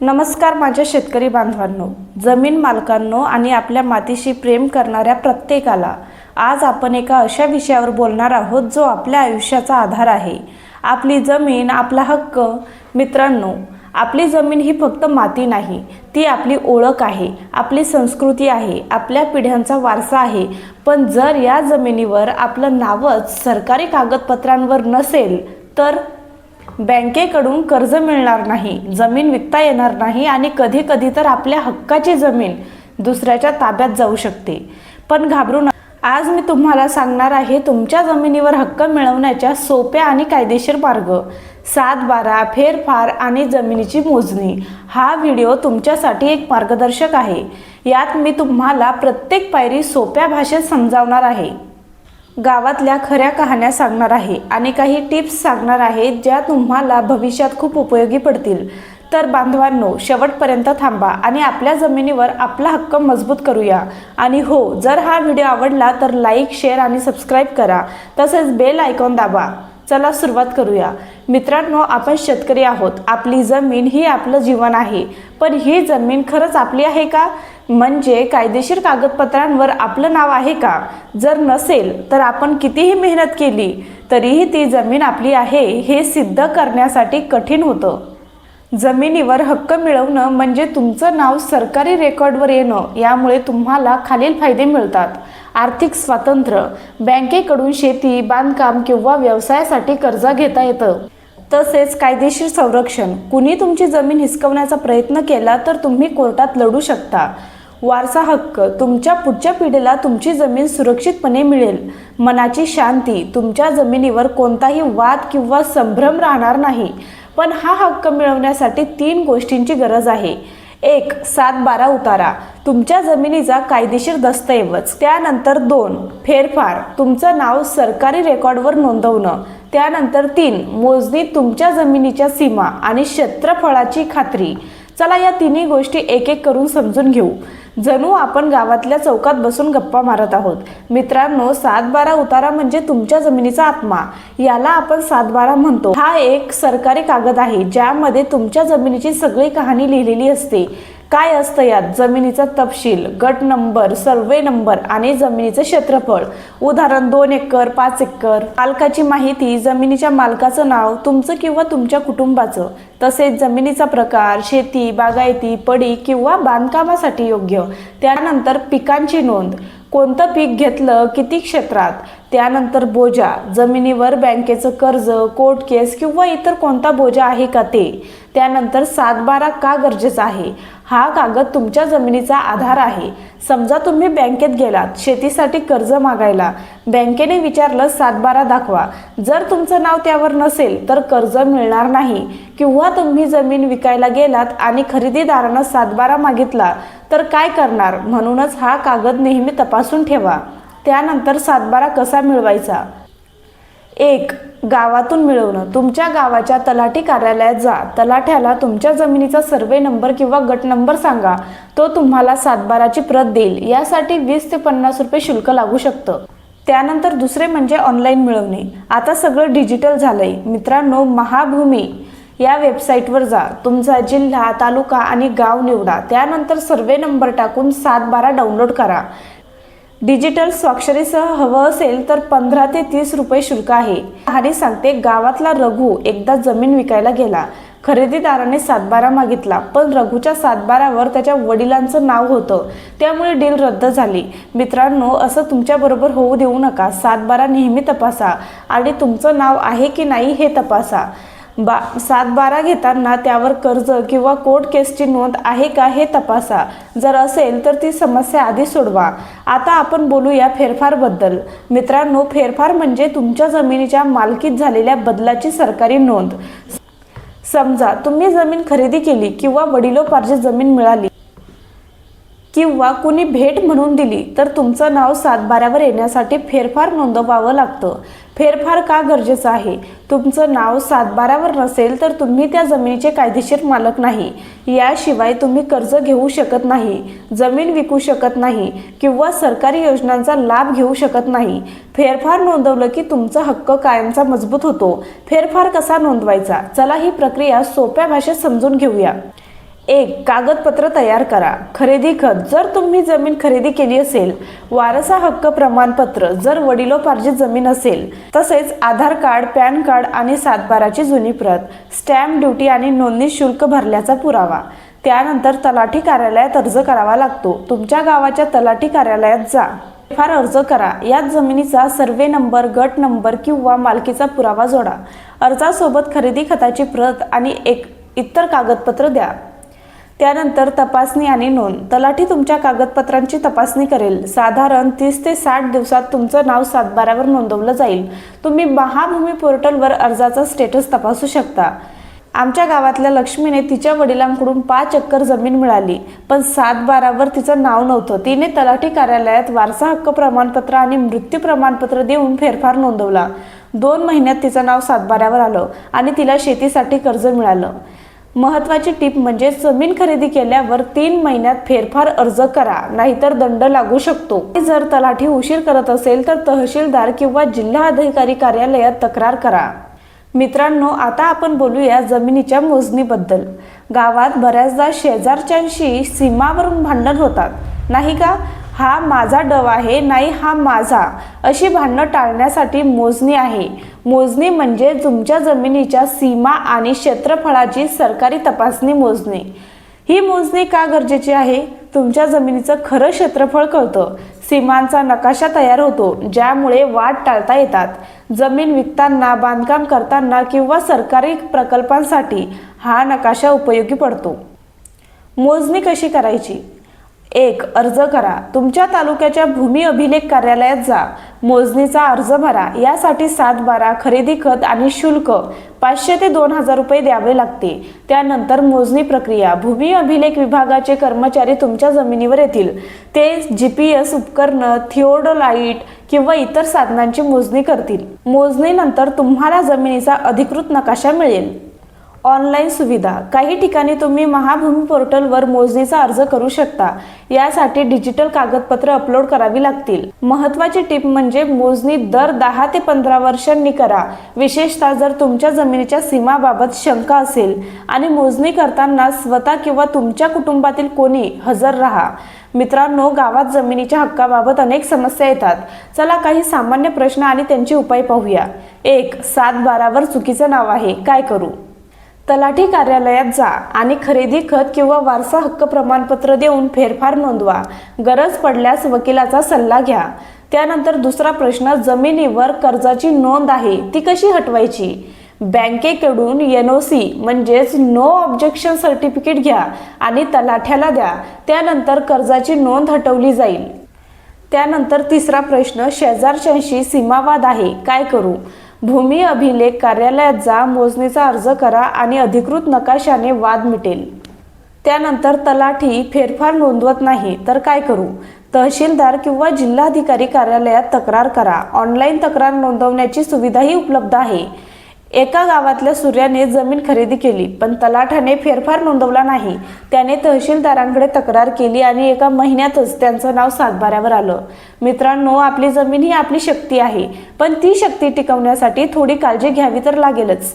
नमस्कार माझ्या शेतकरी बांधवांनो जमीन मालकांनो आणि आपल्या मातीशी प्रेम करणाऱ्या प्रत्येकाला आज आपण एका अशा विषयावर बोलणार आहोत जो आपल्या आयुष्याचा आधार आहे. आपली जमीन आपला हक्क मित्रांनो आपली जमीन ही फक्त माती नाही ती आपली ओळख आहे आपली संस्कृती आहे आपल्या पिढ्यांचा वारसा आहे. पण जर या जमिनीवर आपलं नावच सरकारी कागदपत्रांवर नसेल तर बँकेकडून कर्ज मिळणार नाही जमीन विकता येणार नाही आणि कधी कधी तर आपल्या हक्काची जमीन दुसऱ्याच्या ताब्यात जाऊ शकते. पण घाबरू नका आज मी तुम्हाला सांगणार आहे तुमच्या जमिनीवर हक्क मिळवण्याच्या सोप्या आणि कायदेशीर मार्ग. सात बारा फेरफार आणि जमिनीची मोजणी. हा व्हिडिओ तुमच्यासाठी एक मार्गदर्शक आहे. यात मी तुम्हाला प्रत्येक पायरी सोप्या भाषेत समजावणार आहे. गावातल्या खऱ्या कहाण्या सांगणार आहे आणि काही टिप्स सांगणार आहे ज्या तुम्हाला भविष्यात खूप उपयोगी पडतील. तर बांधवांनो शेवटपर्यंत थांबा आणि आपल्या जमिनीवर आपला हक्क मजबूत करूया. आणि हो जर हा व्हिडिओ आवडला तर लाईक शेअर आणि सबस्क्राईब करा. तसेच बेल आयकॉन दाबा. चला सुरुवात करूया. मित्रांनो आपण शेतकरी आहोत. आपली जमीन ही आपलं जीवन आहे. पण ही जमीन खरंच आपली आहे का? म्हणजे कायदेशीर कागदपत्रांवर आपलं नाव आहे का? जर नसेल तर आपण कितीही मेहनत केली तरीही ती जमीन आपली आहे हे सिद्ध करण्यासाठी कठीण होतं. जमिनीवर हक्क मिळवणं म्हणजे तुमचं नाव सरकारी रेकॉर्डवर येणं यामुळे तुम्हाला खालील फायदे मिळतात. आर्थिक स्वातंत्र्य बँकेकडून शेती बांधकाम किंवा व्यवसायासाठी कर्ज घेता येतं. तसेच कायदेशीर संरक्षण कुणी तुमची जमीन हिसकवण्याचा प्रयत्न केला तर तुम्ही कोर्टात लढू शकता. वारसा हक्क तुमच्या पुढच्या पिढीला तुमची जमीन सुरक्षितपणे मिळेल. मनाची शांती तुमच्या जमिनीवर कोणताही वाद किंवा संभ्रम राहणार नाही. पण हा हक्क मिळवण्यासाठी तीन गोष्टींची गरज आहे. एक सात बारा उतारा. तुमच्या जमिनीचा कायदेशीर दस्तऐवज. त्यानंतर दोन फेरफार. तुमचं नाव सरकारी रेकॉर्डवर नोंदवणं. त्यानंतर तीन मोजणी तुमच्या जमिनीच्या सीमा आणि क्षेत्रफळाची खात्री. चला या तिन्ही गोष्टी एक एक करून समजून घेऊ. जणू आपण गावातल्या चौकात बसून गप्पा मारत आहोत. मित्रांनो सात बारा उतारा म्हणजे तुमच्या जमिनीचा आत्मा. याला आपण सात बारा म्हणतो. हा एक सरकारी कागद आहे ज्यामध्ये तुमच्या जमिनीची सगळी कहाणी लिहिलेली असते. काय असतं यात? जमिनीचा तपशील गट नंबर सर्वे नंबर आणि जमिनीचं क्षेत्रफळ. उदाहरण दोन एकर पाच एकर. मालकाची माहिती जमिनीच्या मालकाचं नाव तुमचं किंवा तुमच्या कुटुंबाचं. तसेच जमिनीचा प्रकार शेती बागायती पडी किंवा बांधकामासाठी योग्य. त्यानंतर पिकांची नोंद. कोणतं पीक घेतलं किती क्षेत्रात त्यानंतर बोजा जमिनीवर बँकेचं कर्ज कोर्ट केस किंवा इतर कोणता बोजा आहे का ते? त्यानंतर सातबारा का गरजेचा आहे? हा कागद तुमच्या जमिनीचा आधार आहे. समजा तुम्ही बँकेत गेलात शेतीसाठी कर्ज मागायला. बँकेने विचारलं सातबारा दाखवा. जर तुमचं नाव त्यावर नसेल तर कर्ज मिळणार नाही. किंवा तुम्ही जमीन विकायला गेलात आणि खरेदीदारानं सातबारा मागितला तर काय करणार? म्हणूनच हा कागद नेहमी तपासून ठेवा. त्यानंतर सातबारा कसा मिळवायचा? एक गावातून मिळवणं. तुमच्या गावाच्या तलाठी कार्यालयात जा. तलाठ्याला तुमच्या जमिनीचा सर्वे नंबर किंवा गट नंबर सांगा. तो तुम्हाला सातबाराची प्रत देईल. यासाठी वीस ते पन्नास रुपये शुल्क लागू शकतं. त्यानंतर दुसरे म्हणजे ऑनलाईन मिळवणे. आता सगळं डिजिटल झालंय. मित्रांनो महाभूमी. या वेबसाईटवर जा. तुमचा जिल्हा तालुका आणि गाव निवडा. त्यानंतर सर्वे नंबर टाकून सात बारा डाउनलोड करा. डिजिटल स्वाक्षरीसह हवं असेल तर पंधरा ते तीस रुपये शुल्क आहे. कहाणी सांगते गावातला रघु एकदा जमीन विकायला गेला. खरेदीदाराने सातबारा मागितला पण रघुच्या सातबारावर त्याच्या वडिलांचं नाव होतं. त्यामुळे डील रद्द झाली. मित्रांनो असं तुमच्याबरोबर होऊ देऊ नका. सातबारा नेहमी तपासा. आणि तुमचं नाव आहे की नाही हे तपासा. बा सात बारा घेताना त्यावर कर्ज किंवा कोर्ट केसची नोंद आहे का हे तपासा. जर असेल तर ती समस्या आधी सोडवा. आता आपण बोलूया फेरफारबद्दल. मित्रांनो फेरफार म्हणजे तुमच्या जमिनीच्या मालकीत झालेल्या बदलाची सरकारी नोंद. समजा तुम्ही जमीन खरेदी केली किंवा वडिलोपार्जित जमीन मिळाली. किंवा कुणी भेट म्हणून दिली तर तुमचं नाव सातबाऱ्यावर येण्यासाठी फेरफार नोंदवावं लागतं. फेरफार का गरजेचं आहे? तुमचं नाव सातबाऱ्यावर नसेल तर तुम्ही त्या जमिनीचे कायदेशीर मालक नाही. याशिवाय तुम्ही कर्ज घेऊ शकत नाही जमीन विकू शकत नाही किंवा सरकारी योजनांचा लाभ घेऊ शकत नाही. फेरफार नोंदवलं की तुमचा हक्क कायमचा मजबूत होतो. फेरफार कसा नोंदवायचा? चला ही प्रक्रिया सोप्या भाषेत समजून घेऊया. एक कागदपत्र तयार करा. खरेदी खत. जर तुम्ही जमीन खरेदी केली असेल वारसा हक्क प्रमाणपत्र. जर वडिलोपार्जित जमीन असेल तसेच आधार कार्ड पॅन कार्ड आणि सातबाराची जुनी प्रत स्टॅम्प ड्युटी आणि नोंदणी शुल्क भरल्याचा पुरावा. त्यानंतर तलाठी कार्यालयात अर्ज करावा लागतो. तुमच्या गावाच्या तलाठी कार्यालयात जा. फार अर्ज करा. यात जमिनीचा सर्वे नंबर गट नंबर किंवा मालकीचा पुरावा जोडा. अर्जासोबत खरेदी खताची प्रत आणि एक इतर कागदपत्र द्या. त्यानंतर तपासणी आणि नोंद. तलाठी तुमच्या कागदपत्रांची तपासणी करेल. साधारण तीस ते साठ दिवसात तुमचं नाव सातबाऱ्यावर नोंदवलं जाईल. तुम्ही महाभूमी पोर्टलवर अर्जाचा स्टेटस तपासू शकता. आमच्या गावातल्या लक्ष्मीने तिच्या वडिलांकडून पाच एकर जमीन मिळाली. पण सात बारावर तिचं नाव नव्हतं. तिने तलाठी कार्यालयात वारसा हक्क प्रमाणपत्र आणि मृत्यू प्रमाणपत्र देऊन फेरफार नोंदवला. दोन महिन्यात तिचं नाव सातबाऱ्यावर आलं आणि तिला शेतीसाठी कर्ज मिळालं. महत्वाची टीप म्हणजे जमीन खरेदी केल्यावर तीन महिन्यात फेरफार अर्ज करा नाहीतर दंड लागू शकतो. जर तलाठी उशीर करत असेल तर तहसीलदार किंवा जिल्हा अधिकारी कार्यालयात तक्रार करा. मित्रांनो आता आपण बोलूया जमिनीच्या मोजणीबद्दल. गावात बऱ्याचदा शेजारच्यांशी सीमावरून भांडण होतात. नाही का? हा माझा डव आहे नाही हा माझा. अशी भांडणं टाळण्यासाठी मोजणी आहे. मोजणी म्हणजे तुमच्या जमिनीच्या सीमा आणि क्षेत्रफळाची सरकारी तपासणी मोजणी. ही मोजणी का गरजेची आहे? तुमच्या जमिनीचं खरं क्षेत्रफळ कळतं. सीमांचा नकाशा तयार होतो ज्यामुळे वाद टाळता येतात. जमीन विकताना बांधकाम करताना किंवा सरकारी प्रकल्पांसाठी हा नकाशा उपयोगी पडतो. मोजणी कशी करायची? एक अर्ज करा. तुमच्या तालुक्याच्या भूमी अभिलेख कार्यालयात जा. मोजणीचा अर्ज भरा. यासाठी सात बारा खरेदी खत आणि शुल्क पाचशे ते दोन हजार रुपये द्यावे लागते त्यानंतर मोजणी प्रक्रिया. भूमी अभिलेख विभागाचे कर्मचारी तुमच्या जमिनीवर येतील. ते जी पी एस उपकरणं थिओडोलाईट किंवा इतर साधनांची मोजणी करतील. मोजणीनंतर तुम्हाला जमिनीचा अधिकृत नकाशा मिळेल. ऑनलाईन सुविधा. काही ठिकाणी तुम्ही महाभूमी पोर्टलवर मोजणीचा अर्ज करू शकता. यासाठी डिजिटल कागदपत्र अपलोड करावी लागतील. महत्वाची टीप म्हणजे मोजणी दर दहा ते पंधरा वर्षांनी करा. विशेषतः जर तुमच्या जमिनीच्या सीमाबाबत शंका असेल आणि मोजणी करताना स्वतः किंवा तुमच्या कुटुंबातील कोणी हजर राहा. मित्रांनो गावात जमिनीच्या हक्काबाबत अनेक समस्या येतात. चला काही सामान्य प्रश्न आणि त्यांचे उपाय पाहूया. एक सात बारावर चुकीचं नाव आहे. काय करू? तलाठी कार्यालयात जा आणि खरेदी खत किंवा वारसा हक्क प्रमाणपत्र देऊन फेरफार नोंदवा. गरज पडल्यास वकिलाचा सल्ला घ्या. त्यानंतर दुसरा प्रश्न जमिनीवर कर्जाची नोंद आहे ती कशी हटवायची? बँकेकडून एन ओ सी म्हणजेच नो ऑब्जेक्शन सर्टिफिकेट घ्या आणि तलाठ्याला द्या. त्यानंतर कर्जाची नोंद हटवली जाईल. त्यानंतर तिसरा प्रश्न शेजारच्यांशी सीमावाद आहे काय करू? भूमी अभिलेख कार्यालयात जा मोजणीचा अर्ज करा आणि अधिकृत नकाशाने वाद मिटेल. त्यानंतर तलाठी फेरफार नोंदवत नाही तर काय करू? तहसीलदार किंवा जिल्हाधिकारी कार्यालयात तक्रार करा. ऑनलाईन तक्रार नोंदवण्याची सुविधाही उपलब्ध आहे. एका गावातल्या सूर्याने जमीन खरेदी केली पण तलाठाने फेरफार नोंदवला नाही. त्याने तहसीलदारांकडे तक्रार केली आणि एका महिन्यातच त्यांचं नाव सातबाऱ्यावर आलं. मित्रांनो आपली जमीन ही आपली शक्ती आहे पण ती शक्ती टिकवण्यासाठी थोडी काळजी घ्यावी तर लागेलच.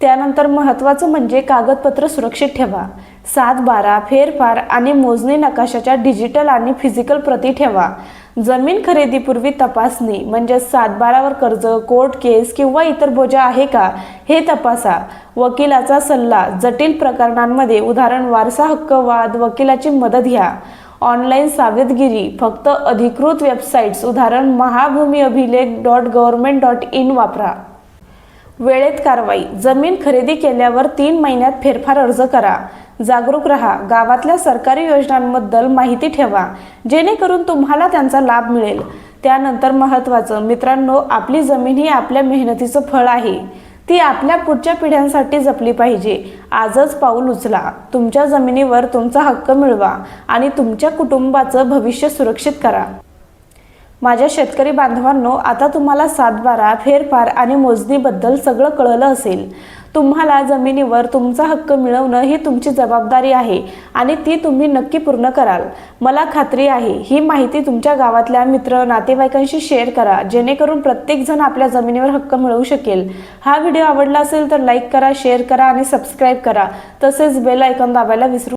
त्यानंतर महत्त्वाचं म्हणजे कागदपत्र सुरक्षित ठेवा. सात बारा फेरफार आणि मोजणी नकाशाच्या डिजिटल आणि फिजिकल प्रती ठेवा. जमीन खरेदीपूर्वी तपासणी म्हणजे सातबारावर कर्ज कोर्ट केस किंवा इतर बोजा आहे का हे तपासा. वकिलाचा सल्ला जटिल प्रकरणांमध्ये उदाहरण वारसा हक्क वाद वकिलाची मदत घ्या. ऑनलाईन सावधगिरी फक्त अधिकृत वेबसाईट्स उदाहरण महाभूमी अभिलेख डॉट गव्हर्मेंट डॉट इन वापरा. वेळेत कारवाई. जमीन खरेदी केल्यावर तीन महिन्यात फेरफार अर्ज करा. जागरूक रहा. गावातल्या सरकारी योजनांबद्दल माहिती ठेवा. जेणेकरून तुम्हाला त्यांचा लाभ मिळेल. त्यानंतर महत्त्वाचं मित्रांनो आपली जमीन ही आपल्या मेहनतीचं फळ आहे. ती आपल्या पुढच्या पिढ्यांसाठी जपली पाहिजे. आजच पाऊल उचला. तुमच्या जमिनीवर तुमचा हक्क मिळवा आणि तुमच्या कुटुंबाचं भविष्य सुरक्षित करा. माझ्या शेतकरी बांधवांनो आता तुम्हाला सातबारा फेरफार आणि मोजणीबद्दल सगळं कळलं असेल. तुम्हाला जमिनीवर तुमचा हक्क मिळवणं ही तुमची जबाबदारी आहे आणि ती तुम्ही नक्की पूर्ण कराल. मला खात्री आहे ही माहिती तुमच्या गावातल्या मित्र नातेवाईकांशी शेअर करा जेणेकरून प्रत्येकजण आपल्या जमिनीवर हक्क मिळवू शकेल. हा व्हिडिओ आवडला असेल तर लाईक करा शेअर करा आणि सबस्क्राईब करा. तसेच बेल आयकॉन दाबायला विसरू